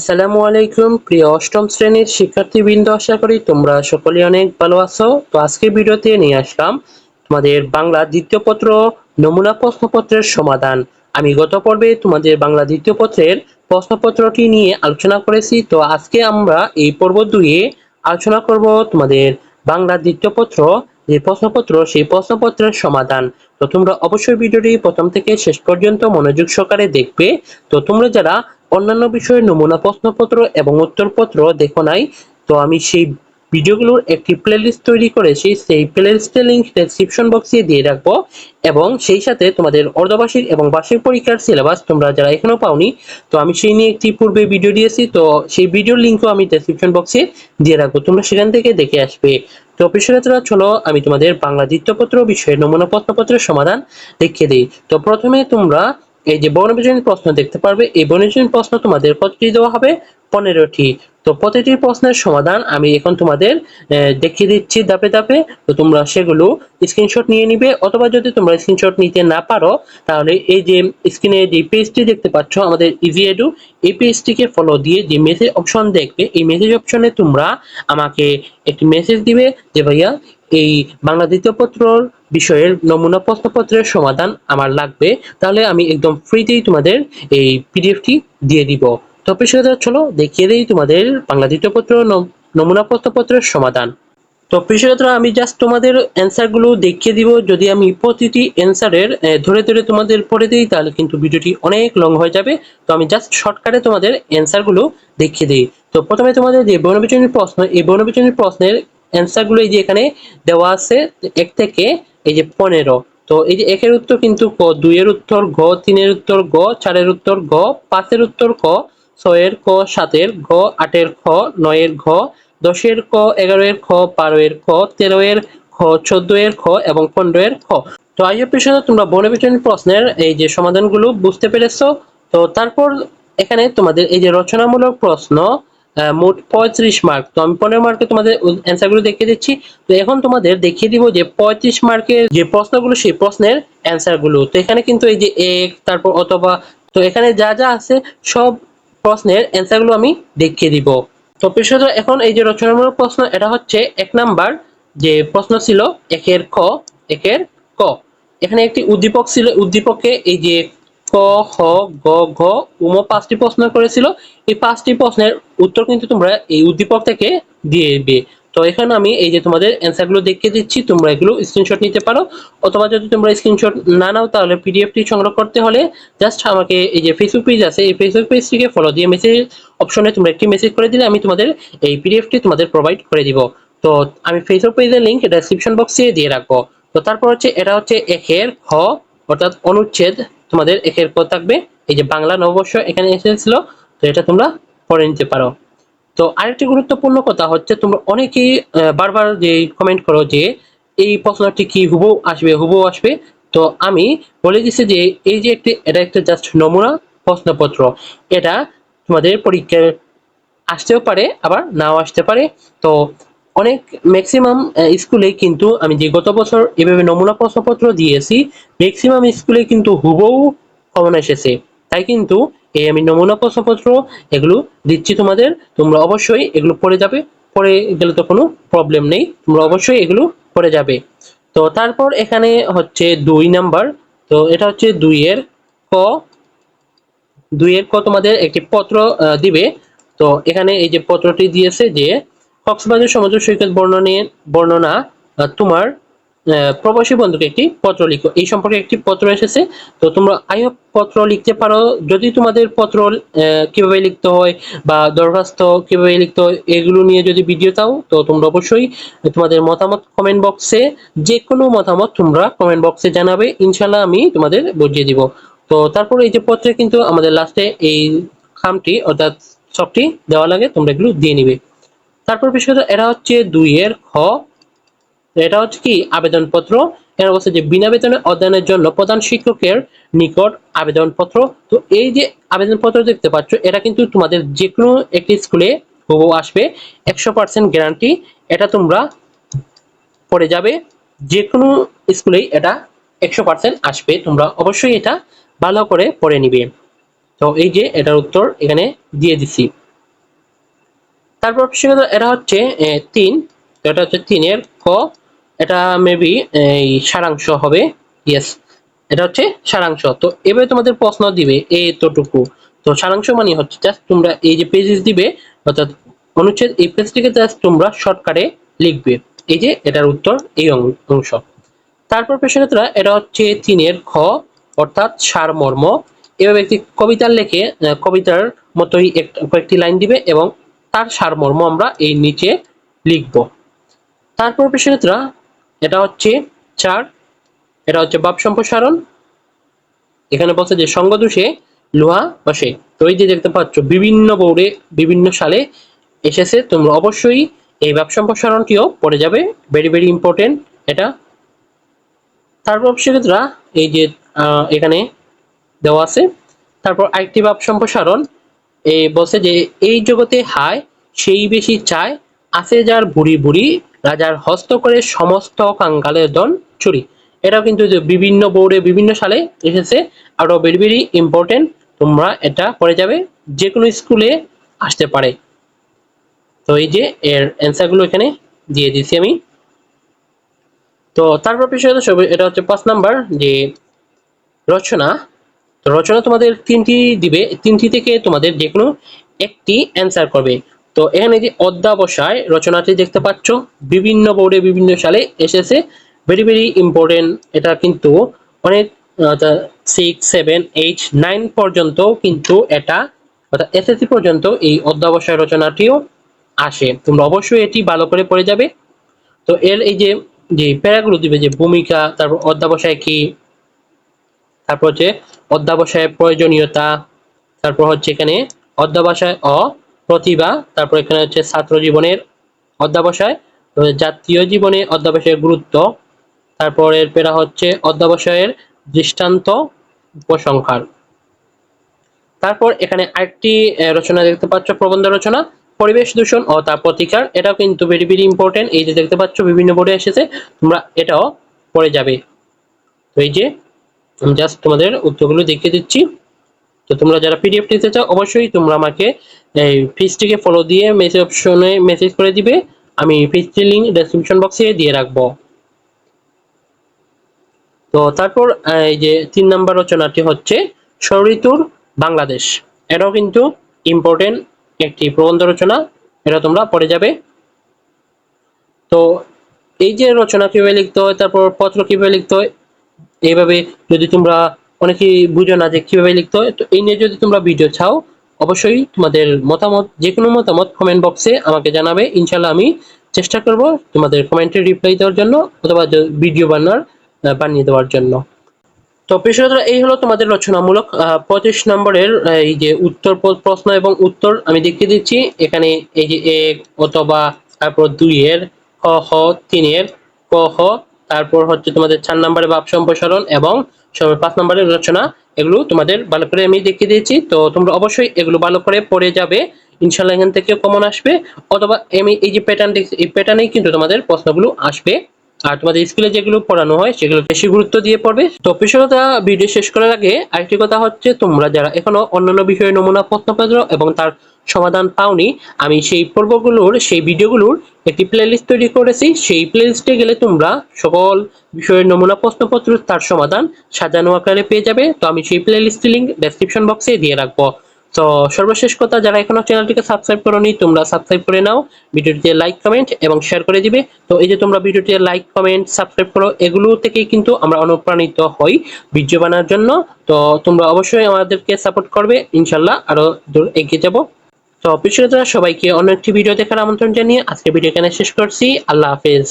আসসালামু আলাইকুম, প্রিয় অষ্টম শ্রেণির শিক্ষার্থীবৃন্দ, আশা করি তোমরা সকলে অনেক ভালো আছো। তো আজকের ভিডিওতে নিয়ে আসলাম তোমাদের বাংলা দ্বিতীয় পত্র নমুনা প্রশ্নপত্রের সমাধান। আমি গত পর্বে তোমাদের বাংলা দ্বিতীয় পত্রের প্রশ্নপত্রটি নিয়ে আলোচনা করেছি। তো আজকে আমরা এই পর্ব দুয়ে আলোচনা করব তোমাদের বাংলা দ্বিতীয় পত্র, যে প্রশ্নপত্র, সেই প্রশ্নপত্রের সমাধান। তো তোমরা অবশ্যই ভিডিওটি প্রথম থেকে শেষ পর্যন্ত মনোযোগ সহকারে দেখবে। তো তোমরা যারা অন্যান্য বিষয়ের নমুনা প্রশ্নপত্র এবং উত্তরপত্র দেখো নাই, তো আমি সেই ভিডিওগুলোর একটি প্লেলিস্ট তৈরি করেছি। সেই প্লেলিস্টের লিঙ্ক ডেসক্রিপশন বক্সে দিয়ে রাখব এবং সেই সাথে তোমাদের অর্ধবার্ষিক এবং বার্ষিক পরীক্ষার সিলেবাস তোমরা যারা এখনও পাওনি, তো আমি সেই নিয়ে একটি পূর্বে ভিডিও দিয়েছি, তো সেই ভিডিওর লিঙ্কও আমি ডেসক্রিপশন বক্সে দিয়ে রাখব। তোমরা সেখান থেকে দেখে আসবে। তো বিষয়টা চলো আমি তোমাদের বাংলা দ্বিতীয়পত্র বিষয়ের নমুনা প্রশ্নপত্রের সমাধান দেখিয়ে দিই। তো প্রথমে তোমরা এই যে বর্ণবিজনী প্রশ্ন দেখতে পারবে এই বর্ণবিজনী প্রশ্ন তোমাদের কতটি দেওয়া হবে? পনেরোটি। তো প্রতিটি প্রশ্নের সমাধান আমি এখন তোমাদের দেখিয়ে দিচ্ছি ধাপে ধাপে। তো তোমরা সেগুলো স্ক্রিনশট নিয়ে নিবে অথবা যদি তোমরা স্ক্রিনশট নিতে না পারো, তাহলে এই যে স্ক্রিনে যে পেজটি দেখতে পাচ্ছ, আমাদের ইজি এডু এই পেজটিকে ফলো দিয়ে যে মেসেজ অপশন দেখবে, এই মেসেজ অপশনে তোমরা আমাকে একটি মেসেজ দিবে যে, ভাইয়া, এই বাংলা দ্বিতীয় পত্রর বিষয়ের নমুনা প্রশ্নপত্রের সমাধান আমার লাগবে। তাহলে আমি একদম ফ্রিতেই তোমাদের এই পিডিএফটি দিয়ে দিব। তো পেশাদার চলো দেখিয়ে দিই তোমাদের বাংলা দ্বিতীয় পত্র নমুনা প্রশ্নপত্রের সমাধান। তো পেশাদার আমি জাস্ট তোমাদের অ্যান্সারগুলো দেখিয়ে দিব। যদি আমি প্রতিটি অ্যান্সারের ধরে ধরে তোমাদের পড়ে দিই, তাহলে কিন্তু ভিডিওটি অনেক লং হয়ে যাবে। তো আমি জাস্ট শর্টকাটে তোমাদের অ্যান্সারগুলো দেখিয়ে দিই। তো প্রথমে তোমাদের যে বর্ণবিচনের প্রশ্ন, এই বর্ণবিচনের প্রশ্নের অ্যান্সারগুলো এই যে এখানে দেওয়া আছে, এক থেকে এই যে পনেরো। তো এই যে একের উত্তর কিন্তু ক, দুইয়ের উত্তর গ, তিনের উত্তর গ, চারের উত্তর গ, পাঁচের উত্তর ক ছয়ের ক সাতের ঘ, আটের খ, নয়ের ঘ, দশের ক, এগারোয়ের খ, বারোয়ের খ, তেরোয়ের খ চোদ্দ এর খ এবং পনেরো এর খ। তো আইএ পেশনে তোমরা বনবিচন প্রশ্নের এই যে সমাধানগুলো বুঝতে পেরেছ। তো তারপর এখানে তোমাদের এই যে রচনামূলক প্রশ্ন মোট পঁয়ত্রিশ মার্ক তো আমি পনেরো মার্কে তোমাদের অ্যান্সারগুলো দেখিয়ে দিচ্ছি। তো এখন তোমাদের দেখিয়ে দিব যে পঁয়ত্রিশ মার্কের যে প্রশ্নগুলো, সেই প্রশ্নের অ্যান্সারগুলো তো এখানে কিন্তু এই যে এক, তারপর অথবা, তো এখানে যা যা আছে সব প্রশ্নের অ্যান্সারগুলো আমি দেখিয়ে দিব। তো পেশাদ এখন এই যে রচনামূলক প্রশ্ন, এটা হচ্ছে এক নাম্বার যে প্রশ্ন ছিল একের ক একের ক। এখানে একটি উদ্দীপক ছিল, উদ্দীপকে এই যে ক খ গ, ঘ উম পাঁচটি প্রশ্ন করেছিল। এই পাঁচটি প্রশ্নের উত্তর কিন্তু তোমরা এই উদ্দীপক থেকে দিয়ে দিবে। তো এখানে আমি এই যে তোমাদের অ্যান্সারগুলো দেখিয়ে দিচ্ছি, তোমরা এগুলো স্ক্রিনশট নিতে পারো। অথবা যদি তোমরা স্ক্রিনশট না নাও, তাহলে পিডিএফটি সংগ্রহ করতে হলে জাস্ট আমাকে এই যে ফেসবুক পেজ আছে, এই ফেসবুক পেজটিকে ফলো দিয়ে মেসেজ অপশনে তোমরা একটি মেসেজ করে দিলে আমি তোমাদের এই পিডিএফটি তোমাদের প্রোভাইড করে দিব। তো আমি ফেসবুক পেজের লিঙ্ক ডেসক্রিপশন বক্সে দিয়ে রাখব। তো তারপর হচ্ছে, এটা হচ্ছে একের খ, অর্থাৎ অনুচ্ছেদ। তোমাদের একের ক থাকবে। এই যে বাংলা নববর্ষ এখানে এসেছিল, তো এটা তোমরা পড়ে নিতে পারো। তো আরেকটি গুরুত্বপূর্ণ কথা হচ্ছে, তোমরা অনেকেই বারবার যে কমেন্ট করো যে এই প্রশ্নটি কি হুবু আসবে হুবু আসবে। তো আমি বলে দিচ্ছি যে এই যে একটি, এটা একটা জাস্ট নমুনা প্রশ্নপত্র। এটা তোমাদের পরীক্ষায় আসতেও পারে, আবার নাও আসতে পারে। তো অনেক ম্যাক্সিমাম স্কুলে কিন্তু আমি যে গত বছর এভাবে নমুনা প্রশ্নপত্র দিয়েছি ম্যাক্সিমাম স্কুলে কিন্তু হুবহু কমন এসেছে। তাই কিন্তু এই আমি নমুনা প্রশ্নপত্র এগুলো দিচ্ছি তোমাদের। তোমরা অবশ্যই এগুলো পড়ে যাবে। পড়ে গেলে তো কোনো প্রবলেম নেই। তোমরা অবশ্যই এগুলো পড়ে যাবে। তো তারপর এখানে হচ্ছে দুই নাম্বার। তো এটা হচ্ছে দুইয়ের ক। দুইয়ের ক তোমাদের একটি পত্র দিবে। তো এখানে এই যে পত্রটি দিয়েছে যে, কক্সবাজার সমুদ্র সৈকত বর্ণনে বর্ণনা তোমার প্রবাসী বন্ধুকে একটি পত্র লিখো। এই সম্পর্কে একটি পত্র এসেছে। তো তোমরা আই পত্র লিখতে পারো। যদি তোমাদের পত্র কীভাবে লিখতে হয় বা দরখাস্ত কীভাবে লিখতে হয়, এগুলো নিয়ে যদি ভিডিও চাও, তো তোমরা অবশ্যই তোমাদের মতামত কমেন্ট বক্সে যে কোনো মতামত তোমরা কমেন্ট বক্সে জানাবে। ইনশাল্লাহ আমি তোমাদের বুঝিয়ে দিব। তো তারপরে এই যে পত্রে কিন্তু আমাদের লাস্টে এই খামটি, অর্থাৎ সবটি দেওয়া লাগে, তোমরা এগুলো দিয়ে নিবে। তারপর বিষয়টা এটা হচ্ছে দুইয়ের খ এটা হচ্ছে কি আবেদনপত্র। এর অবস্থা যে বিনা বেতনে অধ্যয়নের জন্য প্রধান শিক্ষকের নিকট আবেদনপত্র। তো এই যে আবেদনপত্র দেখতে পাচ্ছ, এটা কিন্তু তোমাদের যে কোনো একটি স্কুলে হুবহু আসবে। একশো পার্সেন্ট গ্যারান্টি, এটা তোমরা পড়ে যাবে। যে কোনো স্কুলেই এটা একশো পার্সেন্ট আসবে। তোমরা অবশ্যই এটা ভালো করে পড়ে নিবে। তো এই যে এটার উত্তর এখানে দিয়ে দিছি। তারপর এটা হচ্ছে তিন। এটা হচ্ছে তিনের ক এটা মেবি এই সারাংশ হবে ইয়েস এটা হচ্ছে সারাংশ। তো এবারে তোমাদের প্রশ্ন দিবে এই এতটুকু। তো সারাংশ মানে হচ্ছে জাস্ট তোমরা এই যে পেজেস দিবে, অর্থাৎ অনুচ্ছেদ, এই পেজটিকে জাস্ট তোমরা শর্টকাটে লিখবে। এই যে এটার উত্তর, এই অংশ। তারপর পেশাগতরা এটা হচ্ছে তিনের খ, অর্থাৎ সারমর্ম। এভাবে একটি কবিতার লেখে কবিতার মতোই কয়েকটি লাইন দিবে এবং তার সারমর্ম আমরা এই নিচে লিখব। তারপর পেশাগতরা এটা হচ্ছে চার, এটা হচ্ছে বাপ সম্প্রসারণ এখানে বলছে যে সঙ্গদোষে লোহা বসে। তো এই যে দেখতে পাচ্ছ, বিভিন্ন বোর্ডে বিভিন্ন সালে এসেছে, তোমরা অবশ্যই এই ভাব সম্প্রসারণটিও পড়ে যাবে। ভেরি ভেরি ইম্পর্টেন্ট এটা। তারপর সেক্ষেত্রে এই যে এখানে দেওয়া আছে। তারপর আরেকটি ভাব সম্প্রসারণ এই বলছে যে এই জগতে হায়, সেই বেশি চায়, আছে যার বুড়ি বুড়ি রাজার হস্ত করে সমস্ত কাঙ্গালের দন চুরি। এটাও কিন্তু যে বিভিন্ন বোর্ডে বিভিন্ন সালে এসেছে। আরও ভেরি ভেরি ইম্পর্টেন্ট তোমরা এটা পড়ে যাবে। যে কোনো স্কুলে আসতে পারে। তো এই যে এর অ্যান্সারগুলো এখানে দিয়ে দিছি আমি। তো তারপর বিষয় এটা হচ্ছে পাঁচ নাম্বার যে রচনা। তো রচনা তোমাদের তিনটি দিবে। তিনটি থেকে তোমাদের যে কোনো একটি অ্যান্সার করবে। তো এখানে যে অধ্যাবসায় রচনাটি দেখতে পাচ্ছ, বিভিন্ন বোর্ডে বিভিন্ন সালে এসেছে। ভেরি ভেরি ইম্পর্টেন্ট এটা কিন্তু অনেক সিক্স সেভেন এইট নাইন পর্যন্ত কিন্তু এটা, অর্থাৎ এসএসসি পর্যন্ত এই অধ্যাবসায় রচনাটিও আসে। তোমরা অবশ্যই এটি ভালো করে পড়ে যাবে। তো এর এই যে যে প্যারাগুলো দিবে, যে ভূমিকা, তারপর অধ্যাবসায় কি, তারপর হচ্ছে অধ্যাবসায়ের প্রয়োজনীয়তা, তারপর হচ্ছে এখানে অধ্যাবসায় অ প্রতিভা, তারপর এখানে হচ্ছে ছাত্র জীবনের অধ্যাবসায় জাতীয় জীবনে অধ্যাবসায়ের গুরুত্ব, তারপর এর পেরা হচ্ছে অধ্যাবসায়ের দৃষ্টান্ত উপসংহার। তারপর এখানে আরেকটি রচনা দেখতে পাচ্ছ, প্রবন্ধ রচনা, পরিবেশ দূষণ ও তার প্রতিকার, এটাও কিন্তু ভেরি ভেরি ইম্পর্টেন্ট এই যে দেখতে পাচ্ছ, বিভিন্ন বোর্ডে এসেছে, তোমরা এটাও পড়ে যাবে। তো এই যে, আমি জাস্ট তোমাদের উত্তরগুলো দেখিয়ে দিচ্ছি। তো তোমরা যারা পিডিএফ নিতে চাও, অবশ্যই তোমরা আমাকে, এই পেজটিকে ফলো দিয়ে মেসেজ অপশনে মেসেজ করে দিবে। আমি পেজটির লিঙ্ক ডেসক্রিপশন বক্সে দিয়ে রাখব। তো তারপর, এই যে তিন নাম্বার রচনাটি হচ্ছে ষড়ঋতুর বাংলাদেশ। এটাও কিন্তু ইম্পর্টেন্ট একটি প্রবন্ধ রচনা। এটা তোমরা পড়ে যাবে। তো এই যে রচনা কীভাবে লিখতে হয়, তারপর পত্র কীভাবে লিখতে হয়, এইভাবে যদি তোমরা অনেকেই বুঝো না যে কীভাবে লিখতে হয়। তো এই নিয়ে যদি তোমরা ভিডিও চাও, অবশ্যই তোমাদের মতামত যে কোনো মতামত কমেন্ট বক্সে আমাকে জানাবে। ইনশাল্লাহ আমি চেষ্টা করব তোমাদের কমেন্টের রিপ্লাই দেওয়ার জন্য অথবা ভিডিও বানার বানিয়ে দেওয়ার জন্য। তো পেশাদার এই হলো তোমাদের রচনামূলক পঁচিশ নম্বরের এই যে উত্তর প্রশ্ন এবং উত্তর আমি দেখিয়ে দিচ্ছি। এখানে এই যে এক অথবা তারপর দুইয়ের ক খ তিনের, ক খ তারপর হচ্ছে তোমাদের চার নম্বরে ভাব সম্প্রসারণ এবং পাঁচ নম্বরের রচনা, এগুলো তোমাদের ভালো করে আমি দেখিয়ে দিয়েছি। তো তোমরা অবশ্যই এগুলো ভালো করে পড়ে যাবে। ইনশাল্লাহ এখান থেকে কমন আসবে। অথবা আমি এই যে প্যাটার্ন দেখছি এই প্যাটার্নেই কিন্তু তোমাদের প্রশ্নগুলো আসবে। আর তোমাদের স্কুলে যেগুলো পড়ানো হয়, সেগুলো বেশি গুরুত্ব দিয়ে পড়বে। তো পেশাগতা ভিডিও শেষ করার আগে আরেকটি কথা হচ্ছে, তোমরা যারা এখনও অন্যান্য বিষয়ে নমুনা প্রশ্নপত্র এবং তার সমাধান পাওনি। আমি সেই পর্বগুলোর, সেই ভিডিওগুলোর একটি প্লেলিস্ট তৈরি করেছি। সেই প্লেলিস্টে গেলে তোমরা সকল বিষয়ের নমুনা প্রশ্নপত্র তার সমাধান সাজানো আকারে পেয়ে যাবে। তো আমি সেই প্লেলিস্টের লিঙ্ক ডেসক্রিপশন বক্সে দিয়ে রাখব। তো সর্বশেষ কথা, যারা এখনও চ্যানেলটিকে সাবস্ক্রাইব করোনি, তোমরা সাবস্ক্রাইব করে নাও। ভিডিওটিতে লাইক কমেন্ট এবং শেয়ার করে দিবে। তো এই যে তোমরা ভিডিওটিতে লাইক কমেন্ট সাবস্ক্রাইব করো, এগুলো থেকেই কিন্তু আমরা অনুপ্রাণিত হই ভিডিও বানানোর জন্য। তো তোমরা অবশ্যই আমাদেরকে সাপোর্ট করবে। ইনশাল্লাহ আরও দূর এগিয়ে যাব। তো অফিসিয়ালরা সবাইকে অন্য একটি ভিডিও দেখার আমন্ত্রণ জানিয়ে আজকে ভিডিও এখানে শেষ করছি। আল্লাহ হাফেজ।